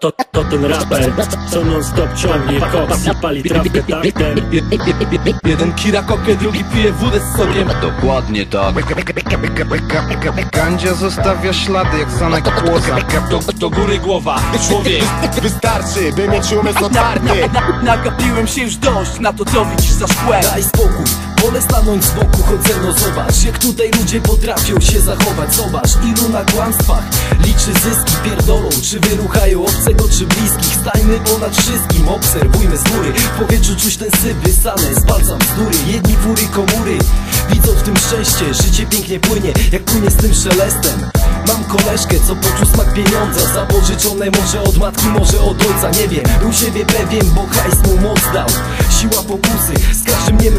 To, to ten raper, co non stop ciągnie koks i pali trawkę taktem Jeden kira kokę, drugi pije wódę z sokiem Dokładnie tak Gandzia zostawia ślady jak zamek płoza Do, do góry głowa, człowiek Wystarczy, by mieć umysł otwarty Nagapiłem się już dość na to co widzisz za szkłem Daj spokój, wolę stanąć z boku, choć ze mną zobacz. Jak tutaj ludzie potrafią się zachować Zobacz, ilu na kłamstwach liczy zyski Pierdolą, czy wyruchają obcego, czy bliskich. Stajmy ponad wszystkim, obserwujmy z góry. W powietrzu czuć ten syp wysane, z palca Jedni fury, komury, widzą w tym szczęście Życie pięknie płynie, jak płynie z tym szelestem. Mam koleżkę, co poczuł smak pieniądza Zapożyczone może od matki, może od ojca Nie wiem, był siebie pewien, bo hajs mu moc dał. Siła pokusy, z każdym końcu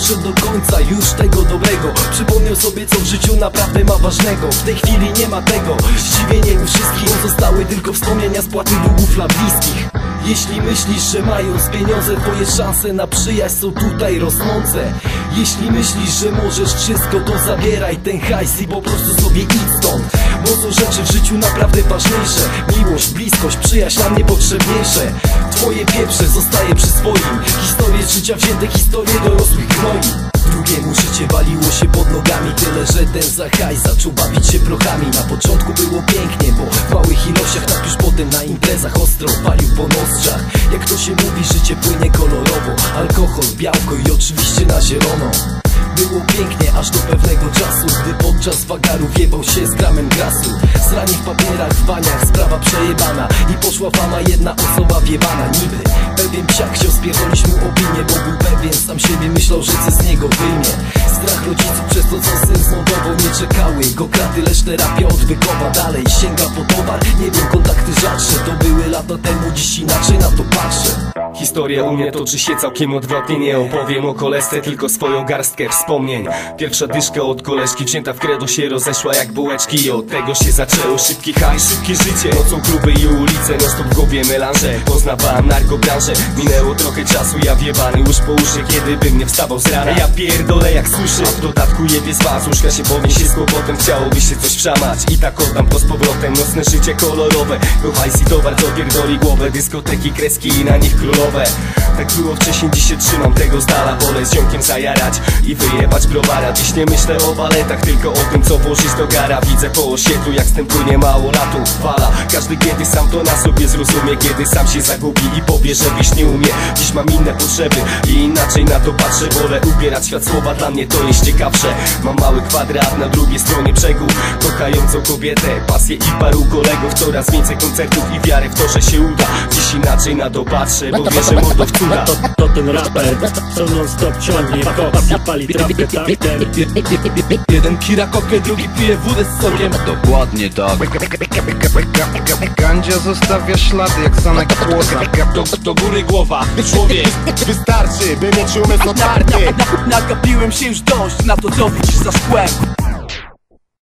doszedł do końca już tego dobrego. Przypomniał sobie, co w życiu naprawdę ma ważnego. W tej chwili nie ma tego. Zdziwienie u wszystkich Pozostały tylko wspomnienia z płaty długów dla bliskich. Jeśli myślisz, że mając pieniądze Twoje szanse na przyjaźń są tutaj rosnące. Jeśli myślisz, że możesz wszystko To zabieraj ten hajs i po prostu sobie idź stąd. Bo są rzeczy w życiu naprawdę ważniejsze. Miłość, bliskość, przyjaźń nam niepotrzebniejsze Twoje pieprze zostaje przy swoim. Historie życia wzięte, historie dorosłych gnoi. Drugiemu życie waliło się pod nogami Tyle, że ten za hajs zaczął bawić się prochami. Na początku było pięknie, bo w małych ilościach Tak już potem na imprezach ostro palił po nozdrzach. Jak to się mówi, życie płynie kolorowo. Alkohol, białko i oczywiście na zielono. Było pięknie aż do pewnego czasu Gdy podczas wagaru wjebał się z gramem grasu I poszła fama, jedna osoba wjebana Niby pewien psiak chciał spierdolić mu opinię Bo był pewien sam siebie, myślał, że co z niego wyjmie. Strach rodziców przez to co syn zmontował Nie czekały go. Kraty, lecz terapia odwykowa Dalej sięga po towar, nie wiem, kontakty rzadsze To były lata temu, dziś inaczej na to Historia u mnie toczy się całkiem odwrotnie. Nie opowiem o kolesce, tylko swoją garstkę wspomnień. Pierwsza dyszka od koleżki wcięta w kredo się rozeszła jak bułeczki. I od tego się zaczęło szybki haj, szybkie życie. Nocą kluby i ulice, no stop głowie melanże. Poznawałem narkobranżę, minęło trochę czasu Ja wjebany już po uszy, kiedy bym nie wstawał z rana. Ja pierdolę jak słyszę, a w dodatku jebie z was Łóżka się powie się z kłopotem, chciałoby się coś wszamać I tak oddam to z powrotem, nocne życie kolorowe. Był hajs i towar, co pierdoli głowę. Dyskoteki, kreski i na nich królowe. Tak było wcześniej, dziś się trzymam tego z dala. Wolę z ziomkiem zajarać i wyjebać browara. Dziś nie myślę o baletach, tylko o tym co włożyć do gara. Widzę po osiedlu jak z tym płynie mało latu Fala, każdy kiedy sam to na sobie zrozumie Kiedy sam się zagubi i powie, że byś nie umie. Dziś mam inne potrzeby i inaczej na to patrzę. Wolę ubierać świat słowa, dla mnie to jest ciekawsze. Mam mały kwadrat na drugiej stronie brzegu Kochającą kobietę, pasję i paru kolegów. Coraz więcej koncertów i wiary w to, że się uda. Dziś inaczej na to patrzę, bo wierzę mocno w cuda To, to ten raper, co non stop ciągnie i pali trawkę taktem Jeden kira kokę, drugi pije wódę z sokiem Dokładnie tak Gandzia zostawia ślady jak zamek płoza Do, do góry głowa, człowiek Wystarczy, by mieć umysł otwarty. Nagapiłem się już dość na to co widzisz za szkłem